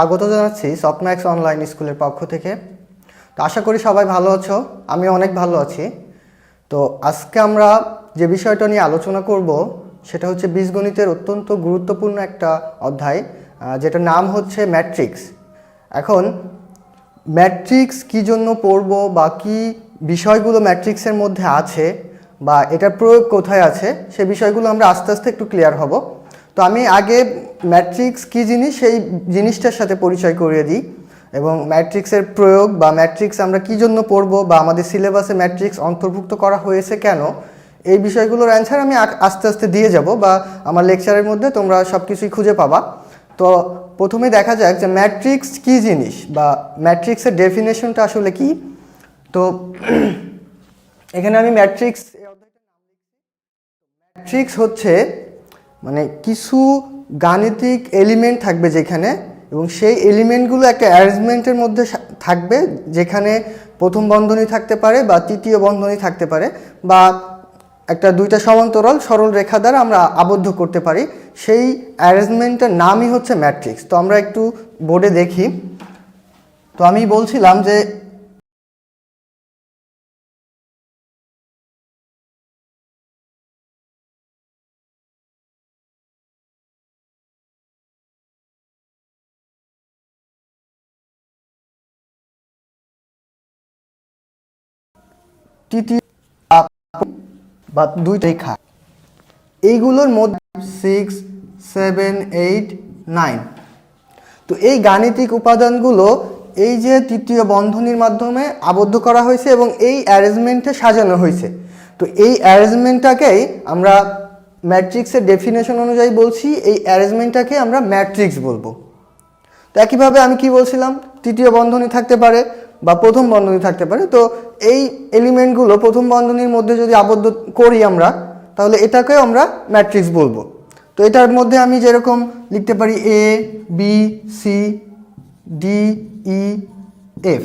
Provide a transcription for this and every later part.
স্বাগত জানাচ্ছি Softmax online স্কুলের পক্ষ থেকে। তো আশা করি সবাই ভালো আছো আমি অনেক ভালো আছি। তো আজকে আমরা যে বিষয়টা নিয়ে আলোচনা করব, সেটা হচ্ছে বীজগণিতের অত্যন্ত গুরুত্বপূর্ণ একটা অধ্যায় যেটার নাম হচ্ছে ম্যাট্রিক্স। এখন, ম্যাট্রিক্স কী জন্য পড়ব বা কী বিষয়গুলো ম্যাট্রিক্সের মধ্যে আছে বা এটার প্রয়োগ কোথায় আছে, সে বিষয়গুলো আমরা আস্তে আস্তে একটু ক্লিয়ার হব। তো আমি আগে ম্যাট্রিক্স কী জিনিস, সেই জিনিসটার সাথে পরিচয় করিয়ে দিই। এবং ম্যাট্রিক্সের প্রয়োগ বা ম্যাট্রিক্স আমরা কী জন্য পড়ব বা আমাদের সিলেবাসে ম্যাট্রিক্স অন্তর্ভুক্ত করা হয়েছে কেন, এই বিষয়গুলোর অ্যান্সার আমি আস্তে আস্তে দিয়ে যাব বা আমার লেকচারের মধ্যে তোমরা সব কিছুই খুঁজে পাবা। তো প্রথমে দেখা যাক যে ম্যাট্রিক্স কী জিনিস বা ম্যাট্রিক্সের ডেফিনেশনটা আসলে কি। তো এখানে আমি ম্যাট্রিক্স ম্যাট্রিক্স হচ্ছে মানে কিছু গাণিতিক এলিমেন্ট থাকবে যেখানে এবং সেই এলিমেন্টগুলো একটা অ্যারেঞ্জমেন্টের মধ্যে থাকবে যেখানে প্রথম বন্ধনী থাকতে পারে বা তৃতীয় বন্ধনী থাকতে পারে বা একটা দুইটা সমান্তরাল সরল রেখা দ্বারা আমরা আবদ্ধ করতে পারি। সেই অ্যারেঞ্জমেন্টের নামই হচ্ছে ম্যাট্রিক্স তো আমরা একটু বোর্ডে দেখি। তো আমি বলছিলাম যে তৃতীয় বা দুই রেখা এইগুলোর মধ্যে সিক্স সেভেন এইট নাইন তো এই গাণিতিক উপাদানগুলো এই যে তৃতীয় বন্ধনীর মাধ্যমে আবদ্ধ করা হয়েছে এবং এই অ্যারেঞ্জমেন্টে সাজানো হয়েছে। তো এই অ্যারেঞ্জমেন্টটাকেই আমরা ম্যাট্রিক্সের ডেফিনেশন অনুযায়ী বলছি, এই অ্যারেঞ্জমেন্টটাকে আমরা ম্যাট্রিক্স বলব। তো একইভাবে আমি কি বলছিলাম? তৃতীয় বন্ধনী থাকতে পারে বা প্রথম বন্ধনী থাকতে পারে। তো এই এলিমেন্টগুলো প্রথম বন্ধনীর মধ্যে যদি আবদ্ধ করি আমরা, তাহলে এটাকেও আমরা ম্যাট্রিক্স বলব। তো এটার মধ্যে আমি যেরকম লিখতে পারি A B C D E F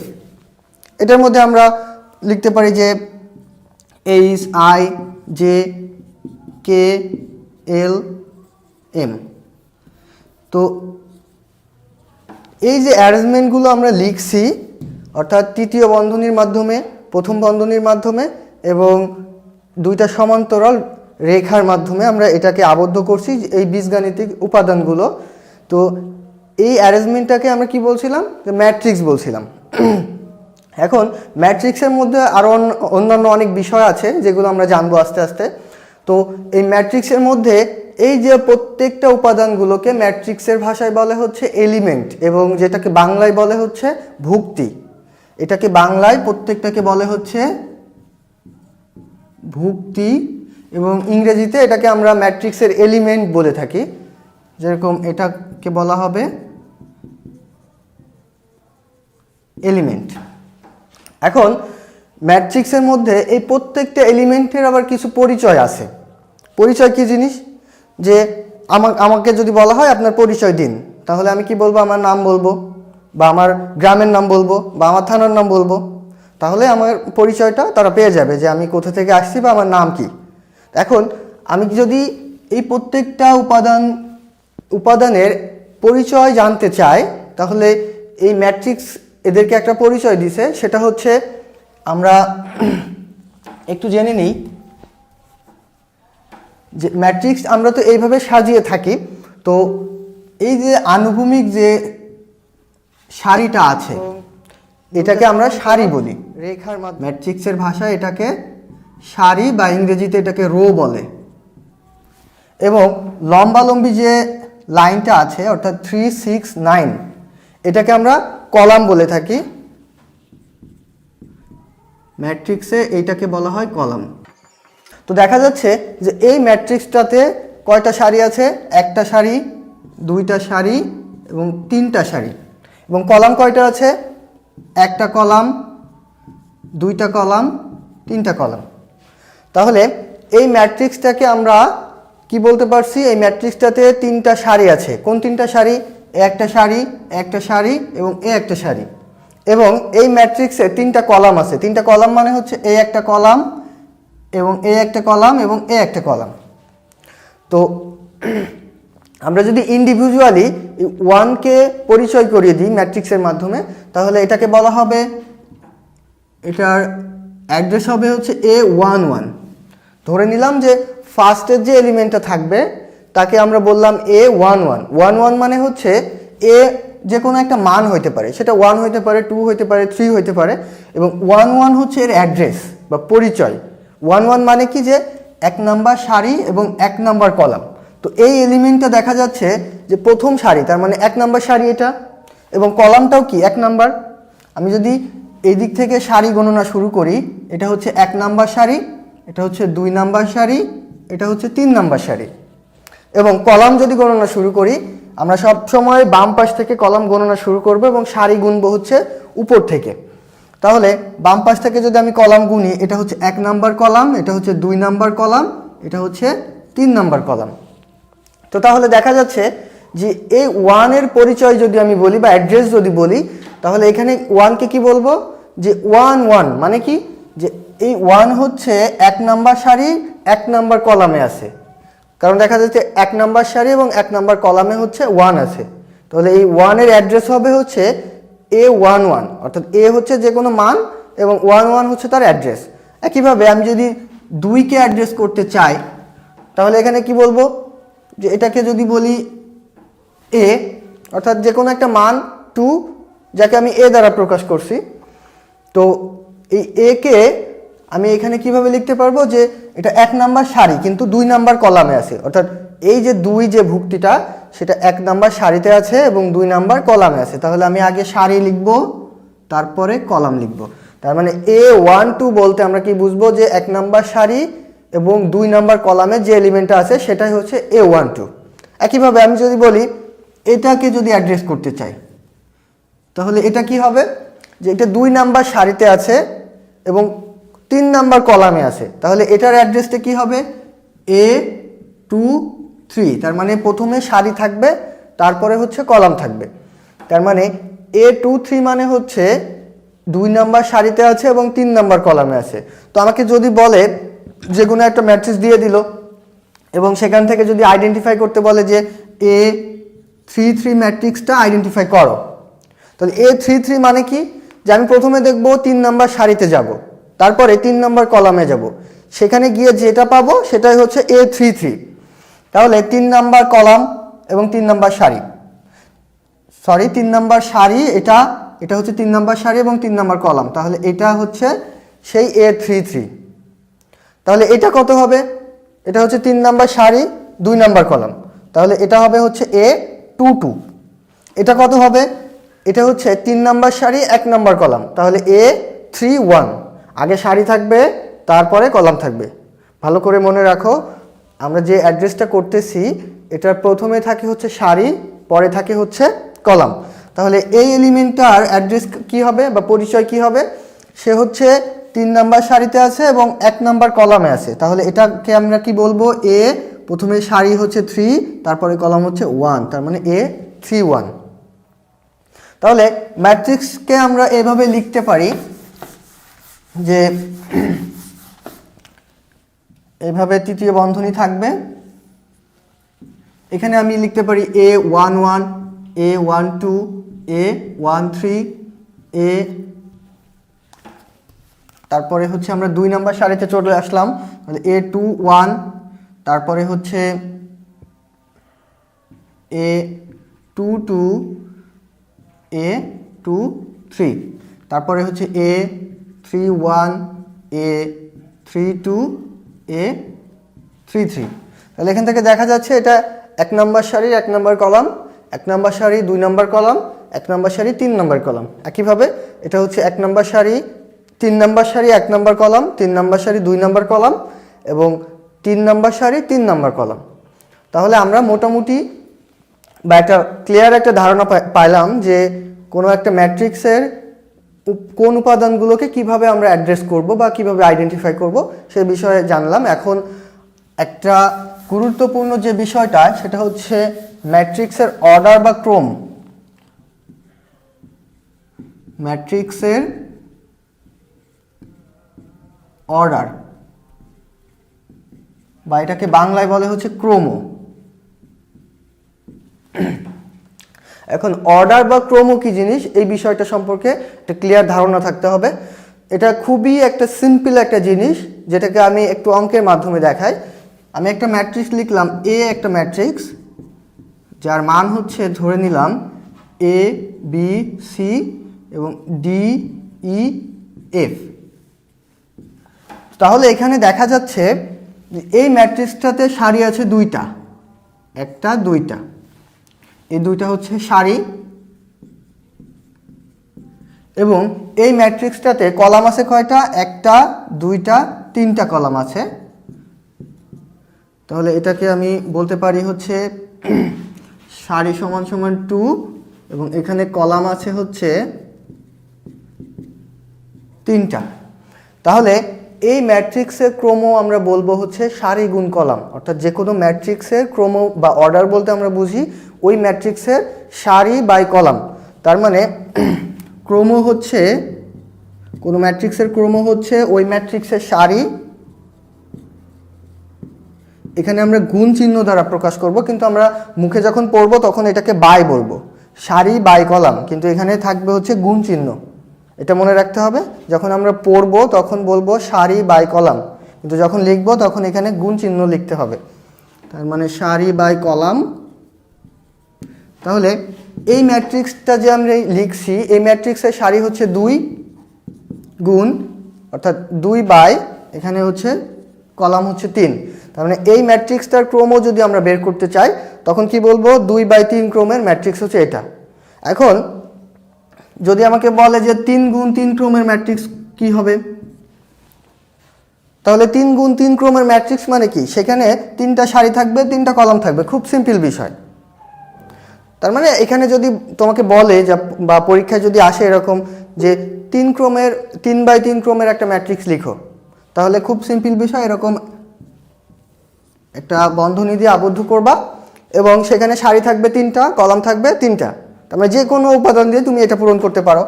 এটার মধ্যে আমরা লিখতে পারি যে H I J K L M তো এই যে অ্যারেঞ্জমেন্টগুলো আমরা লিখছি অর্থাৎ তৃতীয় বন্ধনীর মাধ্যমে, প্রথম বন্ধনীর মাধ্যমে এবং দুইটা সমান্তরাল রেখার মাধ্যমে আমরা এটাকে আবদ্ধ করছি এই বীজগাণিতিক উপাদানগুলো। তো এই অ্যারেঞ্জমেন্টটাকে আমরা কি বলছিলাম? ম্যাট্রিক্স বলছিলাম। এখন ম্যাট্রিক্সের মধ্যে আরও অন্য- অন্যান্য অনেক বিষয় আছে যেগুলো আমরা জানব আস্তে আস্তে। তো এই ম্যাট্রিক্সের মধ্যে এই যে প্রত্যেকটা উপাদানগুলোকে ম্যাট্রিক্সের ভাষায় বলে হচ্ছে এলিমেন্ট এবং যেটাকে বাংলায় বলে হচ্ছে ভুক্তি। এটাকে বাংলায় প্রত্যেকটাকে বলে হচ্ছে ভুক্তি এবং ইংরেজিতে এটাকে আমরা ম্যাট্রিক্সের এলিমেন্ট বলে থাকি। যেরকম এটাকে বলা হবে এলিমেন্ট। এখন ম্যাট্রিক্সের মধ্যে এই প্রত্যেকটা এলিমেন্টের আবার কিছু পরিচয় আছে। পরিচয় কি জিনিস? যে আমা- আমাকে যদি বলা হয় আপনার পরিচয় দিন, তাহলে আমি কি বলব? আমার নাম বলব। বা আমার গ্রামের নাম বলব বা আমার থানার নাম বলব, তাহলে আমার পরিচয়টা তারা পেয়ে যাবে যে আমি কোথা থেকে আসছি বা আমার নাম কি। এখন আমি যদি এই প্রত্যেকটা উপাদান, উপাদানের পরিচয় জানতে চাই, তাহলে এই ম্যাট্রিক্স এদেরকে একটা পরিচয় দিছে, সেটা হচ্ছে আমরা একটু জেনে নিই যে ম্যাট্রিক্স আমরা তো এইভাবে সাজিয়ে থাকি। তো এই যে আনুভূমিক যে সারিটা আছে। এটাকে আমরা সারি বলি। রেখার ম্যাট্রিক্সের ভাষায় এটাকে সারি বা ইংরেজিতে এটাকে রো বলে। এবং লম্বালম্বি যে লাইনটা আছে অর্থাৎ থ্রি সিক্স নাইন এটাকে আমরা কলাম বলে থাকি। ম্যাট্রিক্সে এইটাকে বলা হয় কলাম। তো দেখা যাচ্ছে যে এই ম্যাট্রিক্সটাতে কয়টা সারি আছে? একটা সারি দুইটা সারি এবং তিনটা সারি এবং কলাম কয়টা আছে? একটা কলাম, দুইটা কলাম, তিনটা কলাম। তাহলে এই ম্যাট্রিক্সটাকে আমরা কি বলতে পারছি? এই ম্যাট্রিক্সটাতে তিনটা সারি আছে। কোন তিনটা এ একটা এ একটা সারি এবং এ একটা সারি। এবং এই ম্যাট্রিক্সে তিনটা কলাম আছে। তিনটা কলাম মানে হচ্ছে এ একটা কলাম এবং এ একটা কলাম এবং এ একটা কলাম। তো আমরা যদি ইন্ডিভিজুয়ালি ওয়ানকে পরিচয় করিয়ে দিই ম্যাট্রিক্সের মাধ্যমে, তাহলে এটাকে বলা হবে, এটার অ্যাড্রেস হবে হচ্ছে এ ওয়ান ওয়ান ধরে নিলাম যে ফার্স্টের যে এলিমেন্টটা থাকবে, তাকে আমরা বললাম A one one one one মানে হচ্ছে এ যে কোনো একটা মান হইতে পারে, সেটা ওয়ান হইতে পারে টু হইতে পারে থ্রি হইতে পারে, এবং ওয়ান ওয়ান হচ্ছে এর অ্যাড্রেস বা পরিচয়। ওয়ান ওয়ান মানে কি যে এক নাম্বার সারি এবং এক নাম্বার কলাম তো এই এলিমেন্টটা দেখা যাচ্ছে যে প্রথম সারি, তার মানে এক নাম্বার সারি এটা এবং কলামটাও কি? এক নাম্বার আমি যদি এই দিক থেকে সারি গণনা শুরু করি, এটা হচ্ছে এক নাম্বার সারি, এটা হচ্ছে দুই নাম্বার সারি, এটা হচ্ছে তিন নাম্বার সারি। এবং কলাম যদি গণনা শুরু করি, আমরা সব সময় বাম পাশ থেকে কলাম গণনা শুরু করব এবং সারি গুনবো হচ্ছে উপর থেকে। তাহলে বাম পাশ থেকে যদি আমি কলাম গুনি, এটা হচ্ছে এক নাম্বার কলাম এটা হচ্ছে দুই নাম্বার কলাম এটা হচ্ছে তিন নাম্বার কলাম তো তাহলে দেখা যাচ্ছে যে এই ওয়ানের পরিচয় যদি আমি বলি বা অ্যাড্রেস যদি বলি, তাহলে এখানে ওয়ানকে কি বলব? যে ওয়ান ওয়ান মানে কি? যে এই ওয়ান হচ্ছে এক নাম্বার সারি, এক নাম্বার কলামে আছে। কারণ দেখা যাচ্ছে এক নাম্বার সারি এবং এক নাম্বার কলামে হচ্ছে ওয়ান আছে। তাহলে এই ওয়ানের অ্যাড্রেস হবে হচ্ছে এ ওয়ান ওয়ান অর্থাৎ এ হচ্ছে যে কোনো মান এবং ওয়ান ওয়ান হচ্ছে তার অ্যাড্রেস একইভাবে আমি যদি দুইকে অ্যাড্রেস করতে চাই, তাহলে এখানে কি বলব? যে এটাকে যদি বলি এ অর্থাৎ যে কোনো একটা মান টু যাকে আমি এ দ্বারা প্রকাশ করছি, তো এই এ কে আমি এখানে কীভাবে লিখতে পারব? যে এটা এক নাম্বার সারি, কিন্তু দুই নাম্বার কলামে আছে। অর্থাৎ এই যে দুই যে ভুক্তিটা, সেটা এক নাম্বার সারিতে আছে এবং দুই নাম্বার কলামে আছে। তাহলে আমি আগে সারি লিখব, তারপরে কলাম লিখব। তার মানে এ ওয়ান টু বলতে আমরা কি বুঝব? যে এক নাম্বার সারি এবং দুই নাম্বার কলামে যে এলিমেন্টটা আছে সেটাই হচ্ছে এ ওয়ান টু একইভাবে আমি যদি বলি, এটাকে যদি অ্যাড্রেস করতে চাই, তাহলে এটা কি হবে? যে এটা দুই নাম্বার সারিতে আছে এবং তিন নাম্বার কলামে আছে। তাহলে এটার অ্যাড্রেসটা কি হবে? এ টু থ্রি তার মানে প্রথমে সারি থাকবে, তারপরে হচ্ছে কলাম থাকবে। তার মানে এ টু থ্রি মানে হচ্ছে দুই নাম্বার সারিতে আছে এবং তিন নাম্বার কলামে আছে। তো আমাকে যদি বলে যে কোনো একটা ম্যাট্রিক্স দিয়ে দিল। এবং সেখান থেকে যদি আইডেন্টিফাই করতে বলে যে এ থ্রি থ্রি ম্যাট্রিক্সটা আইডেন্টিফাই করো। তাহলে এ থ্রি থ্রি মানে কি? যে আমি প্রথমে দেখব তিন নাম্বার সারিতে যাব। তারপরে তিন নাম্বার কলামে যাব। সেখানে গিয়ে যেটা পাবো সেটাই হচ্ছে এ থ্রি থ্রি তাহলে তিন নাম্বার কলাম এবং তিন নাম্বার সারি। সরি তিন নাম্বার সারি এটা এটা হচ্ছে তিন নাম্বার সারি এবং তিন নাম্বার কলাম। তাহলে এটা হচ্ছে সেই এ থ্রি থ্রি তাহলে এটা কত হবে? এটা হচ্ছে তিন নাম্বার সারি, দুই নাম্বার কলাম। তাহলে এটা হবে হচ্ছে এ টু টু। এটা কত হবে? এটা হচ্ছে তিন নাম্বার সারি, এক নাম্বার কলাম। তাহলে এ থ্রি ওয়ান। আগে সারি থাকবে, তারপরে কলাম থাকবে। ভালো করে মনে রাখো, আমরা যে অ্যাড্রেসটা করতেছি, এটার প্রথমে থাকে হচ্ছে সারি, পরে থাকে হচ্ছে কলাম। তাহলে এই এলিমেন্টটার অ্যাড্রেস কি হবে বা পরিচয় কি হবে? সে হচ্ছে তিন নাম্বার সারিতে আছে এবং এক নাম্বার কলামে আছে। তাহলে এটাকে আমরা কি বলব? এ, প্রথমে সারি হচ্ছে থ্রি তারপরে কলাম হচ্ছে ওয়ান তার মানে এ থ্রি ওয়ান তাহলে ম্যাট্রিক্সকে আমরা এভাবে লিখতে পারি যে এভাবে তৃতীয় বন্ধনী থাকবে। এখানে আমি লিখতে পারি A one one A one two A one three A তারপরে হচ্ছে আমরা দুই নাম্বার সারিতে চলে আসলাম এ টু ওয়ান তারপরে হচ্ছে A two two A two three তারপরে হচ্ছে A three one A three two A three three তাহলে এখান থেকে দেখা যাচ্ছে এটা এক নম্বর সারি, এক নম্বর কলাম, এক নম্বর সারি, দুই নম্বর কলাম, এক নম্বর সারি, তিন নম্বর কলাম। একইভাবে এটা হচ্ছে এক নম্বর সারি তিন নম্বর সারি, এক নম্বর কলাম, তিন নম্বর সারি, দুই নম্বর কলাম এবং তিন নম্বর সারি, তিন নম্বর কলাম। তাহলে আমরা মোটামুটি বা একটা ক্লিয়ার একটা ধারণা পাইলাম যে কোনো একটা ম্যাট্রিক্সের কোন উপাদানগুলোকে কীভাবে আমরা অ্যাড্রেস করব বা কীভাবে আইডেন্টিফাই করব সে বিষয়ে জানলাম। এখন একটা গুরুত্বপূর্ণ যে বিষয়টা, সেটা হচ্ছে ম্যাট্রিক্সের অর্ডার বা ক্রম। ম্যাট্রিক্সের অর্ডার। বা এটাকে বাংলায় বলে হচ্ছে ক্রম। এখন অর্ডার বা ক্রম কি জিনিস? এই বিষয়টা সম্পর্কে একটা ক্লিয়ার ধারণা থাকতে হবে। এটা খুবই একটা সিম্পল একটা জিনিস, যেটাকে আমি একটু অঙ্কের মাধ্যমে দেখাই। আমি একটা ম্যাট্রিক্স লিখলাম এ একটা ম্যাট্রিক্স যার মান হচ্ছে ধরে নিলাম এ বি সি এবং ডি ই এফ তাহলে এখানে দেখা যাচ্ছে এই ম্যাট্রিক্সটাতে সারি আছে দুইটা। একটা, দুইটা। এই দুইটা হচ্ছে সারি। এবং এই ম্যাট্রিক্সটাতে কলাম আছে কয়টা? একটা, দুইটা, তিনটা কলাম আছে। তাহলে এটাকে আমি বলতে পারি হচ্ছে সারি সমান সমান টু এবং এখানে কলাম আছে হচ্ছে তিনটা। তাহলে এই ম্যাট্রিক্সের ক্রম আমরা বলব হচ্ছে সারি গুণ কলাম। অর্থাৎ যে কোনো ম্যাট্রিক্সের ক্রম বা অর্ডার বলতে আমরা বুঝি, ওই ম্যাট্রিক্সের সারি বাই কলাম। তার মানে ক্রম হচ্ছে, কোনো ম্যাট্রিক্সের ক্রম হচ্ছে ওই ম্যাট্রিক্সের সারি। এখানে আমরা গুণ চিহ্ন দ্বারা প্রকাশ করব, কিন্তু আমরা মুখে যখন পড়ব তখন এটাকে বাই বলব। সারি বাই কলাম, কিন্তু এখানে থাকবে হচ্ছে গুণ চিহ্ন। এটা মনে রাখতে হবে, যখন আমরা পড়ব তখন বলব সারি বাই কলাম, কিন্তু যখন লিখব তখন এখানে গুণ চিহ্ন লিখতে হবে। তার মানে সারি বাই কলাম। তাহলে এই ম্যাট্রিক্সটা যে আমরা লিখছি, এই ম্যাট্রিক্সের সারি হচ্ছে দুই গুণ, অর্থাৎ দুই বাই, এখানে হচ্ছে কলাম হচ্ছে তিন। তার মানে এই ম্যাট্রিক্সটার ক্রমও যদি আমরা বের করতে চাই, তখন কি বলব? দুই বাই তিন ক্রমের ম্যাট্রিক্স হচ্ছে এটা। এখন যদি আমাকে বলে যে তিন গুণ তিন ক্রমের ম্যাট্রিক্স কি হবে? তাহলে তিন গুণ তিন ক্রমের ম্যাট্রিক্স মানে কি? সেখানে তিনটা সারি থাকবে, তিনটা কলাম থাকবে। খুব সিম্পল বিষয়। তার মানে এখানে যদি তোমাকে বলে যা, বা পরীক্ষায় যদি আসে এরকম যে তিন ক্রমের, তিন বাই তিন ক্রমের একটা ম্যাট্রিক্স লিখো, তাহলে খুব সিম্পল বিষয়, এরকম একটা বন্ধনী দিয়ে আবদ্ধ করবা এবং সেখানে সারি থাকবে তিনটা, কলাম থাকবে তিনটা। তার মানে যে কোনো উপাদান দিয়ে তুমি এটা পূরণ করতে পারো।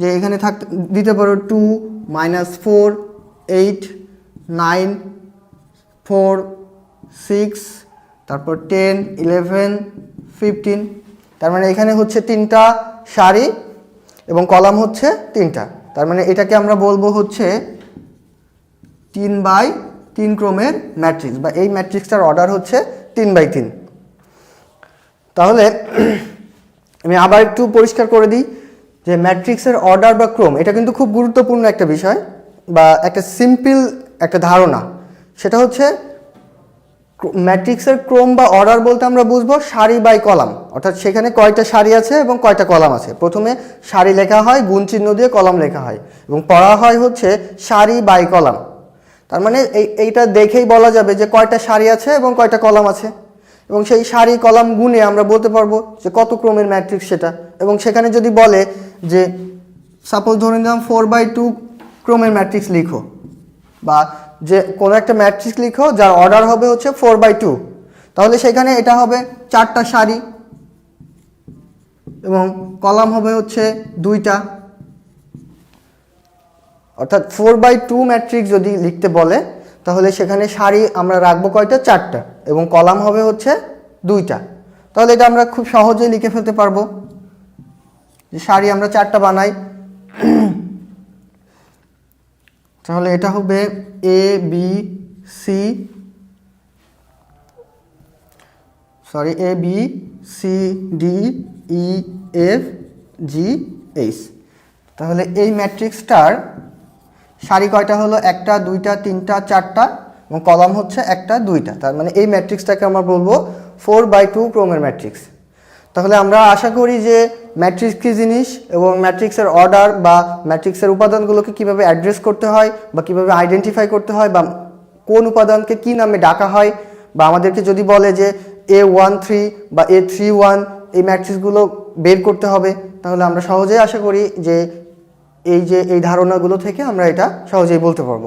যে এখানে থাক, দিতে পারো two minus four eight nine four six তারপর টেন ইলেভেন ফিফটিন তার মানে এখানে হচ্ছে তিনটা সারি এবং কলাম হচ্ছে তিনটা। তার মানে এটাকে আমরা বলব হচ্ছে তিন বাই তিন ক্রমের ম্যাট্রিক্স বা এই ম্যাট্রিক্সটার অর্ডার হচ্ছে তিন বাই তিন। তাহলে আমি আবার একটু পরিষ্কার করে দিই যে ম্যাট্রিক্সের অর্ডার বা ক্রম, এটা কিন্তু খুব গুরুত্বপূর্ণ একটা বিষয় বা একটা সিম্পল একটা ধারণা। সেটা হচ্ছে ম্যাট্রিক্সের ক্রম বা অর্ডার বলতে আমরা বুঝব সারি বাই কলাম। অর্থাৎ সেখানে কয়টা সারি আছে এবং কয়টা কলাম আছে। প্রথমে সারি লেখা হয়, গুণ চিহ্ন দিয়ে কলাম লেখা হয় এবং পড়া হয় হচ্ছে সারি বাই কলাম। তার মানে এই এইটা দেখেই বলা যাবে যে কয়টা সারি আছে এবং কয়টা কলাম আছে। এবং সেই সারি কলাম গুণে আমরা বলতে পারব যে কত ক্রমের ম্যাট্রিক্স সেটা। এবং সেখানে যদি বলে যে সাপোজ ধরে নিলাম ফোর বাই টু ক্রমের ম্যাট্রিক্স লিখো, বা যে কোনো একটা ম্যাট্রিক্স লিখো, যার অর্ডার হবে হচ্ছে ফোর বাই টু তাহলে সেখানে এটা হবে চারটা সারি, এবং কলাম হবে হচ্ছে দুইটা। অর্থাৎ ফোর বাই টু ম্যাট্রিক্স যদি লিখতে বলে তাহলে সেখানে সারি আমরা রাখব কয়টা? চারটা। এবং কলাম হবে হচ্ছে দুইটা। তাহলে এটা আমরা খুব সহজেই লিখে ফেলতে পারব। যে সারি আমরা চারটা বানাই। তাহলে এটা হবে A B C sorry A B C D E F G H তাহলে এই ম্যাট্রিক্সটার সারি কয়টা হলো? একটা, দুইটা, তিনটা, চারটা, এবং কলাম হচ্ছে একটা, দুইটা। তার মানে এই ম্যাট্রিক্সটাকে আমরা বলব ফোর বাই টু ক্রোমের ম্যাট্রিক্স। তাহলে আমরা আশা করি যে ম্যাট্রিক্স কী জিনিস এবং ম্যাট্রিক্সের অর্ডার বা ম্যাট্রিক্সের উপাদানগুলোকে কীভাবে অ্যাড্রেস করতে হয় বা কীভাবে আইডেন্টিফাই করতে হয় বা কোন উপাদানকে কি নামে ডাকা হয় বা আমাদেরকে যদি বলে যে এ ওয়ান থ্রি বা এ থ্রি ওয়ান এই ম্যাট্রিক্সগুলো বের করতে হবে, তাহলে আমরা সহজেই আশা করি যে এই যে এই ধারণাগুলো থেকে আমরা এটা সহজেই বলতে পারব।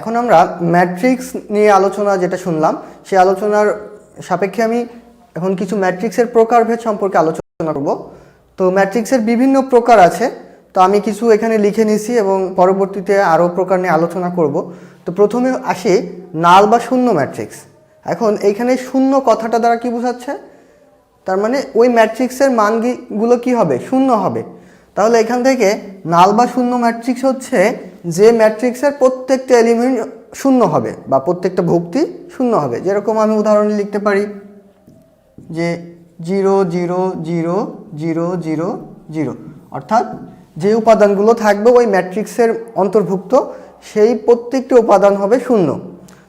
এখন আমরা ম্যাট্রিক্স নিয়ে আলোচনা যেটা শুনলাম, সেই আলোচনার সাপেক্ষে আমি এখন কিছু ম্যাট্রিক্সের প্রকারভেদ সম্পর্কে আলোচনা করব। তো ম্যাট্রিক্সের বিভিন্ন প্রকার আছে, তো আমি কিছু এখানে লিখে নিয়েছি এবং পরবর্তীতে আরও প্রকার নিয়ে আলোচনা করব। তো প্রথমে আসি, নাল বা শূন্য ম্যাট্রিক্স। এখন এইখানে শূন্য কথাটা দ্বারা কি বোঝাচ্ছে? তার মানে ওই ম্যাট্রিক্সের মানগুলো কি হবে? শূন্য হবে। তাহলে এখান থেকে নাল বা শূন্য ম্যাট্রিক্স হচ্ছে যে ম্যাট্রিক্সের প্রত্যেকটা এলিমেন্ট শূন্য হবে বা প্রত্যেকটা ভক্তি শূন্য হবে। যেরকম আমি উদাহরণে লিখতে পারি যে zero zero zero zero zero zero. অর্থাৎ যে উপাদানগুলো থাকবে ওই ম্যাট্রিক্সের অন্তর্ভুক্ত, সেই প্রত্যেকটি উপাদান হবে শূন্য।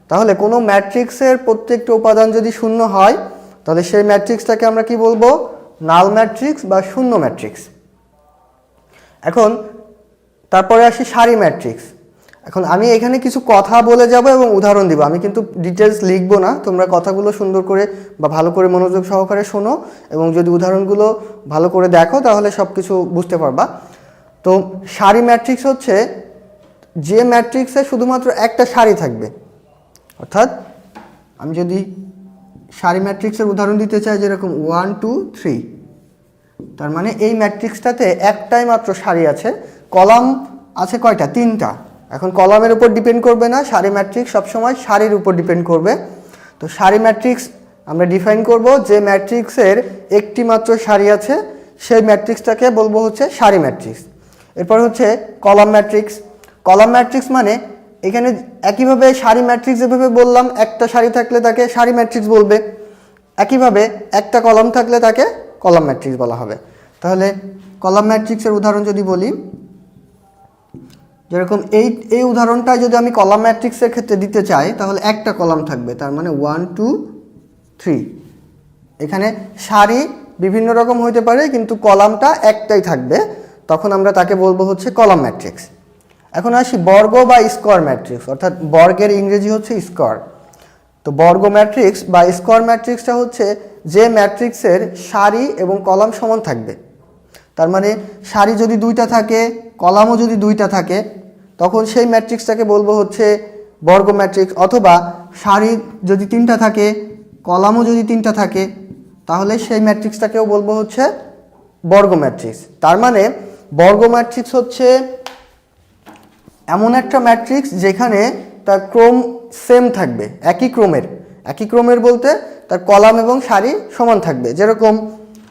তাহলে কোনো ম্যাট্রিক্সের প্রত্যেকটি উপাদান যদি শূন্য হয়, তাহলে সেই ম্যাট্রিক্সটাকে আমরা কি বলব? নাল ম্যাট্রিক্স বা শূন্য ম্যাট্রিক্স। এখন তারপরে আসি সারি ম্যাট্রিক্স। এখন আমি এখানে কিছু কথা বলে যাব এবং উদাহরণ দিব। আমি কিন্তু ডিটেলস লিখব না। তোমরা কথাগুলো সুন্দর করে বা ভালো করে মনোযোগ সহকারে শোনো এবং যদি উদাহরণগুলো ভালো করে দেখো তাহলে সব কিছু বুঝতে পারবা। তো সারি ম্যাট্রিক্স হচ্ছে যে ম্যাট্রিক্সে শুধুমাত্র একটা সারি থাকবে। অর্থাৎ আমি যদি সারি ম্যাট্রিক্সের উদাহরণ দিতে চাই যেরকম ওয়ান টু থ্রি তার মানে এই ম্যাট্রিক্সটাতে একটাই মাত্র সারি আছে। কলাম আছে কয়টা? তিনটা। এখন কলামের উপর ডিপেন্ড করবে না, সারি ম্যাট্রিক্স সবসময় সারির উপর ডিপেন্ড করবে। তো সারি ম্যাট্রিক্স আমরা ডিফাইন করব যে ম্যাট্রিক্সের একটি মাত্র সারি আছে, সেই ম্যাট্রিক্সটাকে বলব হচ্ছে সারি ম্যাট্রিক্স এরপর হচ্ছে কলাম ম্যাট্রিক্স কলাম ম্যাট্রিক্স মানে এখানে একইভাবে সারি ম্যাট্রিক্স যেভাবে বললাম, একটা সারি থাকলে তাকে সারি ম্যাট্রিক্স বলবে। একইভাবে একটা কলাম থাকলে তাকে কলাম ম্যাট্রিক্স বলা হবে। তাহলে কলাম ম্যাট্রিক্সের উদাহরণ যদি বলি যেরকম এই এই উদাহরণটা যদি আমি কলাম ম্যাট্রিক্সের ক্ষেত্রে দিতে চাই, তাহলে একটা কলাম থাকবে, তার মানে ওয়ান টু থ্রি এখানে সারি বিভিন্ন রকম হইতে পারে, কিন্তু কলামটা একটাই থাকবে। তখন আমরা তাকে বলব হচ্ছে কলাম ম্যাট্রিক্স এখন আসি বর্গ বা স্কোয়ার ম্যাট্রিক্স অর্থাৎ বর্গের ইংরেজি হচ্ছে স্কোয়ার তো বর্গ ম্যাট্রিক্স বা স্কোয়ার ম্যাট্রিক্সটা হচ্ছে যে ম্যাট্রিক্সের সারি এবং কলাম সমান থাকবে। তার মানে সারি যদি দুইটা থাকে, কলামও যদি দুইটা থাকে, তখন সেই ম্যাট্রিক্সটাকে বলব হচ্ছে বর্গ ম্যাট্রিক্স অথবা সারি যদি তিনটা থাকে, কলামও যদি তিনটা থাকে, তাহলে সেই ম্যাট্রিক্সটাকেও বলব হচ্ছে বর্গ ম্যাট্রিক্স। তার মানে বর্গ ম্যাট্রিক্স হচ্ছে এমন একটা ম্যাট্রিক্স যেখানে তার ক্রম সেম থাকবে, একই ক্রমের। একই ক্রমের বলতে তার কলাম এবং সারি সমান থাকবে। যেরকম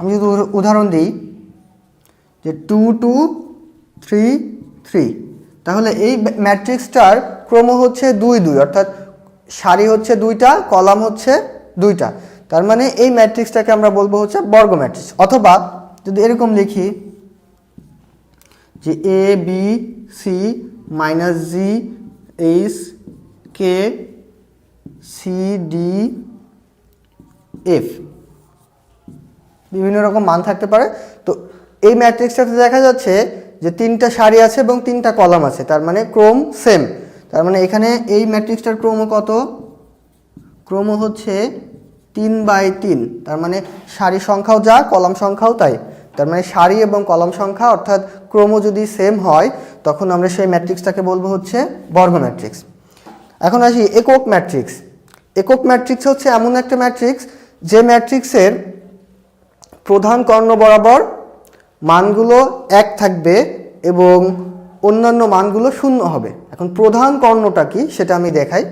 আমি যদি উদাহরণ দিই যে টু টু থ্রি থ্রি তাহলে এই ম্যাট্রিক্সটার ক্রম হচ্ছে দুই দুই, অর্থাৎ সারি হচ্ছে দুইটা, কলাম হচ্ছে দুইটা। তার মানে এই ম্যাট্রিক্সটাকে আমরা বলব হচ্ছে বর্গ ম্যাট্রিক্স অথবা যদি এরকম লিখি, যে A B C minus G H K C D F বিভিন্ন রকম মান থাকতে পারে। তো এই ম্যাট্রিক্সটাতে দেখা যাচ্ছে যে তিনটা সারি আছে এবং তিনটা কলাম আছে, তার মানে ক্রোম সেম তার মানে এখানে এই ম্যাট্রিক্সটার ক্রম কত? ক্রম হচ্ছে তিন বাই তিন, তার মানে সারি সংখ্যাও যা, কলাম সংখ্যাও তাই। তার মানে সারি এবং কলাম সংখ্যা, অর্থাৎ ক্রম যদি সেম হয়, তখন আমরা সেই ম্যাট্রিক্সটাকে বলব হচ্ছে বর্গ ম্যাট্রিক্স এখন আসি একক ম্যাট্রিক্স একক ম্যাট্রিক্স হচ্ছে এমন একটা ম্যাট্রিক্স যে ম্যাট্রিক্সের প্রধান কর্ণ বরাবর মানগুলো এক থাকবে এবং অন্যান্য মানগুলো শূন্য হবে। এখন প্রধান কর্ণটা কি সেটা আমি দেখাই।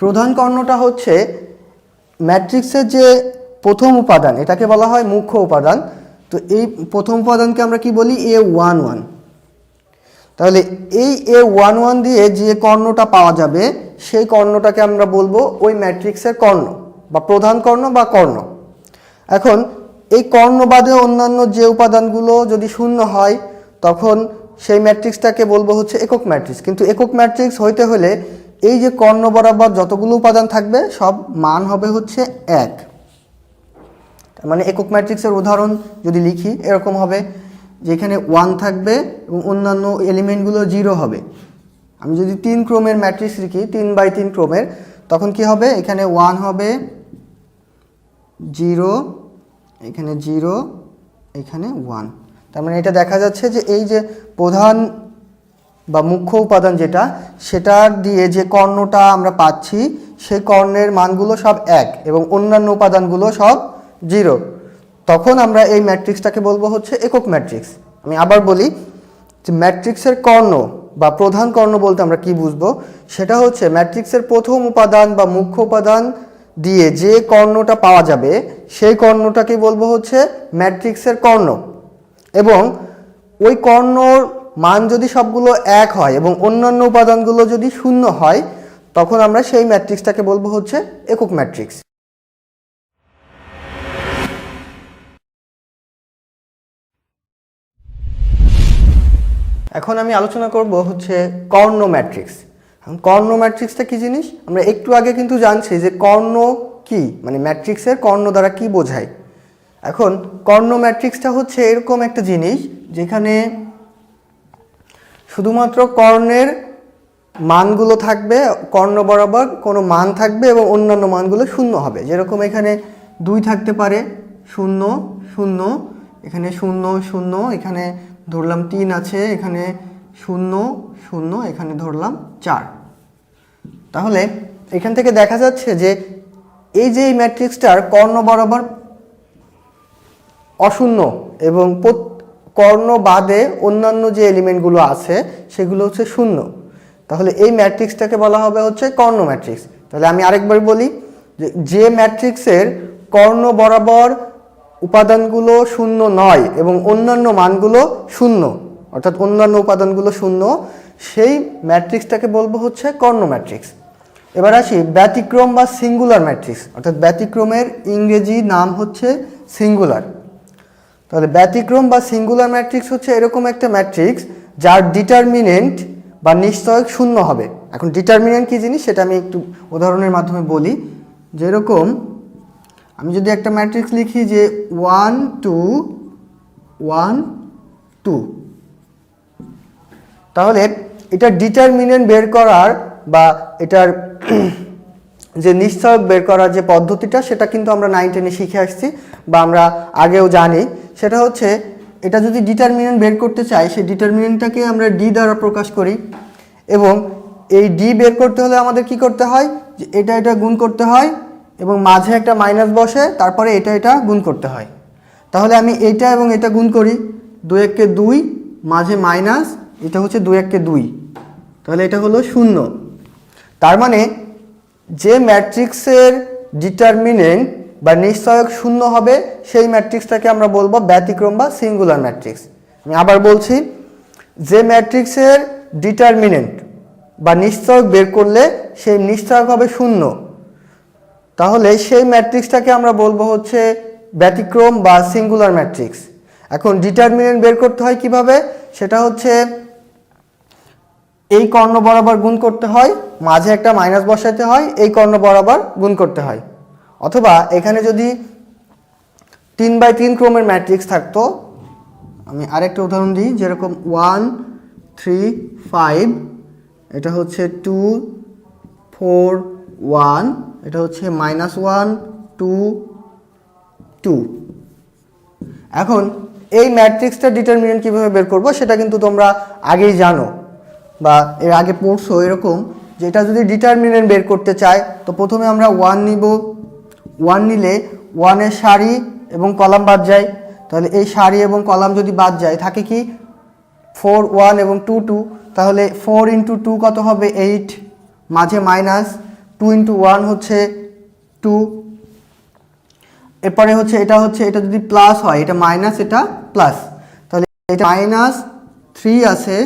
প্রধান কর্ণটা হচ্ছে ম্যাট্রিক্সের যে প্রথম উপাদান, এটাকে বলা হয় মুখ্য উপাদান। তো এই প্রথম উপাদানকে আমরা কি বলি? এ ওয়ান ওয়ান তাহলে এই এ ওয়ান ওয়ান দিয়ে যে কর্ণটা পাওয়া যাবে, সেই কর্ণটাকে আমরা বলব ওই ম্যাট্রিক্সের কর্ণ বা প্রধান কর্ণ বা কর্ণ। এখন এই কর্ণ বাদে অন্যান্য যে উপাদানগুলো যদি শূন্য হয়, তখন সেই ম্যাট্রিক্সটাকে বলব হচ্ছে একক ম্যাট্রিক্স। কিন্তু একক ম্যাট্রিক্স হইতে হলে এই যে কর্ণ বরাবর যতগুলো উপাদান থাকবে, সব মান হবে হচ্ছে এক। মানে একক ম্যাট্রিক্সের উদাহরণ যদি লিখি, এরকম হবে, যেখানে ওয়ান থাকবে এবং অন্যান্য এলিমেন্টগুলো জিরো হবে। আমি যদি তিন ক্রমের ম্যাট্রিক্স লিখি, তিন বাই তিন ক্রমের, তখন কি হবে? এখানে ওয়ান হবে জিরো এখানে জিরো, এখানে ওয়ান। তার মানে এটা দেখা যাচ্ছে যে এই যে প্রধান বা মুখ্য উপাদান যেটা সেটা দিয়ে যে কর্ণটা আমরা পাচ্ছি সেই কর্ণের মানগুলো সব এক এবং অন্যান্য উপাদানগুলো সব জিরো। তখন আমরা এই ম্যাট্রিক্সটাকে বলব হচ্ছে একক ম্যাট্রিক্স। আমি আবার বলি যে ম্যাট্রিক্সের কর্ণ বা প্রধান কর্ণ বলতে আমরা কি বুঝব? সেটা হচ্ছে ম্যাট্রিক্সের প্রথম উপাদান বা মুখ্য উপাদান দিয়ে যে কর্ণটা পাওয়া যাবে, সেই কর্ণটাকে বলব হচ্ছে ম্যাট্রিক্সের কর্ণ। এবং ওই কর্ণর মান যদি সবগুলো এক হয় এবং অন্যান্য উপাদানগুলো যদি শূন্য হয়, তখন আমরা সেই ম্যাট্রিক্সটাকে বলব হচ্ছে একক ম্যাট্রিক্স। এখন আমি আলোচনা করব হচ্ছে কর্ণ ম্যাট্রিক্স। কর্ণ ম্যাট্রিক্সটা কি জিনিস? আমরা একটু আগে কিন্তু জানছি যে কর্ণ কি? মানে ম্যাট্রিক্সের কর্ণ দ্বারা কি বোঝায়? এখন কর্ণ ম্যাট্রিক্সটা হচ্ছে এরকম একটা জিনিস যেখানে শুধুমাত্র কর্ণের মানগুলো থাকবে, কর্ণ বরাবর কোনো মান থাকবে এবং অন্যান্য মানগুলো শূন্য হবে। যেরকম এখানে দুই থাকতে পারে, শূন্য শূন্য, এখানে শূন্য শূন্য, এখানে ধরলাম তিন আছে, এখানে শূন্য শূন্য, এখানে ধরলাম চার। তাহলে এখান থেকে দেখা যাচ্ছে যে এই যে এই ম্যাট্রিক্সটার কর্ণ বরাবর অশূন্য এবং কর্ণ বাদে অন্যান্য যে এলিমেন্টগুলো আছে, সেগুলো হচ্ছে শূন্য। তাহলে এই ম্যাট্রিক্সটাকে বলা হবে হচ্ছে কর্ণ ম্যাট্রিক্স। তাহলে আমি আরেকবার বলি যে যে ম্যাট্রিক্সের কর্ণ বরাবর উপাদানগুলো শূন্য নয় এবং অন্যান্য মানগুলো শূন্য, অর্থাৎ অন্যান্য উপাদানগুলো শূন্য সেই ম্যাট্রিক্সটাকে বলব হচ্ছে কর্ণ ম্যাট্রিক্স। এবার আসি ব্যতিক্রম বা সিঙ্গুলার ম্যাট্রিক্স, অর্থাৎ ব্যতিক্রমের ইংরেজি নাম হচ্ছে সিঙ্গুলার। তাহলে ব্যতিক্রম বা সিঙ্গুলার ম্যাট্রিক্স হচ্ছে এরকম একটা ম্যাট্রিক্স যার ডিটারমিনেন্ট বা নিশ্চয়ক শূন্য হবে। এখন ডিটারমিনেন্ট কী জিনিস সেটা আমি একটু উদাহরণের মাধ্যমে বলি। যেরকম আমি যদি একটা ম্যাট্রিক্স লিখি যে ওয়ান, টু ওয়ান, টু, তাহলে এটা ডিটারমিনেন্ট বের করার বা এটার যে নিশ্চয়ক বের করার যে পদ্ধতিটা, সেটা কিন্তু আমরা নাইন টেনে শিখে আসছি বা আমরা আগেও জানি। সেটা হচ্ছে, এটা যদি ডিটারমিনেন্ট বের করতে চাই, সেই ডিটারমিনেন্টটাকে আমরা ডি দ্বারা প্রকাশ করি এবং এই ডি বের করতে হলে আমাদের কি করতে হয়? যে এটা এটা গুণ করতে হয় এবং মাঝে একটা মাইনাস বসে, তারপরে এটা এটা গুণ করতে হয়। তাহলে আমি এটা এবং এটা গুণ করি। দুই এককে দুই, মাঝে মাইনাস এটা হচ্ছে দুই এককে দুই। তাহলে এটা হলো শূন্য। তার মানে যে ম্যাট্রিক্সের ডিটারমিনেন্ট বা নিশ্চয়ক শূন্য হবে, সেই ম্যাট্রিক্সটাকে আমরা বলব ব্যতিক্রম বা সিঙ্গুলার ম্যাট্রিক্স। আমি আবার বলছি, যে ম্যাট্রিক্সের ডিটারমিনেন্ট বা নিশ্চয়ক বের করলে সেই নিশ্চয়ক হবে শূন্য। তাহলে সেই ম্যাট্রিক্সটাকে আমরা বলব হচ্ছে ব্যতিক্রম বা সিঙ্গুলার ম্যাট্রিক্স। এখন ডিটারমিনেন্ট বের করতে হয় কীভাবে? সেটা হচ্ছে এই কর্ণ বরাবর গুণ করতে হয়, মাঝে একটা মাইনাস বসাতে হয়, এই কর্ণ বরাবর গুণ করতে হয়। অথবা এখানে যদি তিন বাই তিন ক্রমের ম্যাট্রিক্স থাকতো, আমি আরেকটা উদাহরণ দিই, যেরকম ওয়ান থ্রি ফাইভ এটা হচ্ছে টু ফোর ওয়ান এটা হচ্ছে মাইনাস ওয়ান টু টু এখন এই ম্যাট্রিক্সটা ডিটারমিনেন্ট কীভাবে বের করব, সেটা কিন্তু তোমরা আগেই জানো। বা এর আগে পড়ছো এরকম যে এটা যদি ডিটারমিনেন্ট বের করতে চায়, তো প্রথমে আমরা ওয়ান নিব ওয়ান নিলে ওয়ানের সারি এবং কলাম বাদ যায়। তাহলে এই সারি এবং কলাম যদি বাদ যায়, থাকে কি? ফোর ওয়ান এবং টু টু তাহলে ফোর ইন্টু টু কত হবে? এইট মাঝে মাইনাস টু ইন্টু ওয়ান হচ্ছে টু এরপরে হচ্ছে এটা হচ্ছে, এটা যদি প্লাস হয়, এটা মাইনাস এটা প্লাস তাহলে এটা মাইনাস থ্রি আছে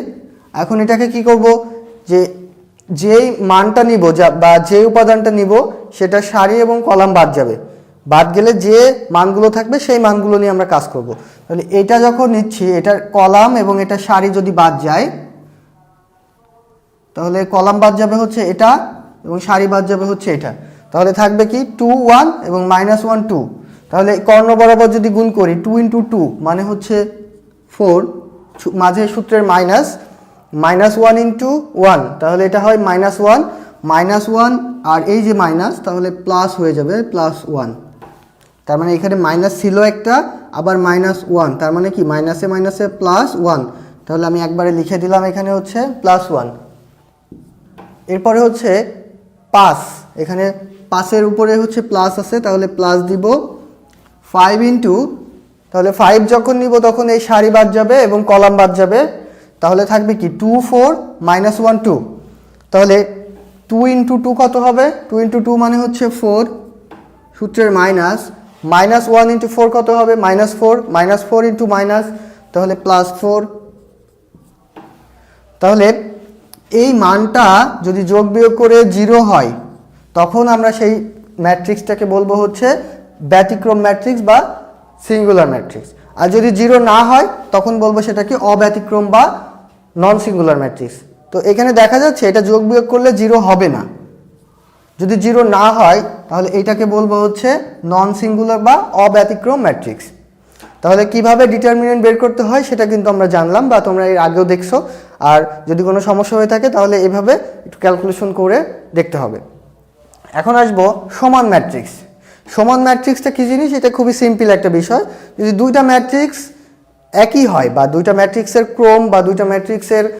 এখন এটাকে কি করব? যে, যেই মানটা নিব, যা, বা যে উপাদানটা নিব, সেটা সারি এবং কলাম বাদ যাবে। বাদ গেলে যে মানগুলো থাকবে, সেই মানগুলো নিয়ে আমরা কাজ করব। তাহলে এটা যখন নিচ্ছি, এটার কলাম এবং এটা সারি যদি বাদ যায়, তাহলে কলাম বাদ যাবে হচ্ছে এটা এবং সারি বাদ যাবে হচ্ছে এটা। তাহলে থাকবে কি? টু ওয়ান এবং মাইনাস ওয়ান টু। তাহলে কর্ণ বরাবর যদি গুণ করি, টু ইন্টু টু মানে হচ্ছে ফোর, মাঝে সূত্রের minus minus one into one তাহলে এটা হয় মাইনাস ওয়ান মাইনাস ওয়ান আর এই যে মাইনাস তাহলে প্লাস হয়ে যাবে প্লাস ওয়ান তার মানে এখানে মাইনাস ছিল একটা, আবার মাইনাস ওয়ান তার মানে কি? মাইনাসে মাইনাসে প্লাস ওয়ান তাহলে আমি একবারে লিখে দিলাম এখানে হচ্ছে প্লাস ওয়ান এরপরে হচ্ছে পাস। এখানে পাসের উপরে হচ্ছে প্লাস আছে, তাহলে প্লাস দিব ফাইভ ইন্টু তাহলে ফাইভ যখন নিব তখন এই সারি বাদ যাবে এবং কলাম বাদ যাবে। তাহলে থাকবে কি? Two four minus one two তাহলে টু ইন্টু টু কত হবে? টু ইন্টু টু মানে হচ্ছে ফোর সূত্রের minus minus one into four কত হবে? Minus four minus four into minus তাহলে প্লাস ফোর তাহলে এই মানটা যদি যোগ বিয়োগ করে জিরো হয়, তখন আমরা সেই ম্যাট্রিক্সটাকে বলব হচ্ছে ব্যতিক্রম ম্যাট্রিক্স বা সিঙ্গুলার ম্যাট্রিক্স আর যদি জিরো না হয়, তখন বলব সেটাকে অব্যতিক্রম বা নন সিঙ্গুলার ম্যাট্রিক্স তো এখানে দেখা যাচ্ছে এটা যোগ বিয়োগ করলে জিরো হবে না। যদি জিরো না হয়, তাহলে এইটাকে বলব হচ্ছে নন সিঙ্গুলার বা অব্যতিক্রম ম্যাট্রিক্স তাহলে কীভাবে ডিটারমিনেন্ট বের করতে হয় সেটা কিন্তু আমরা জানলাম বা তোমরা এর আগেও দেখছ। আর যদি কোনো সমস্যা হয়ে থাকে, তাহলে এভাবে একটু ক্যালকুলেশন করে দেখতে হবে। এখন আসব সমান ম্যাট্রিক্স সমান ম্যাট্রিক্সটা কী জিনিস? এটা খুবই সিম্পল একটা বিষয়। যদি দুইটা ম্যাট্রিক্স একই হয় বা দুইটা ম্যাট্রিক্সের ক্রম বা দুইটা ম্যাট্রিক্সের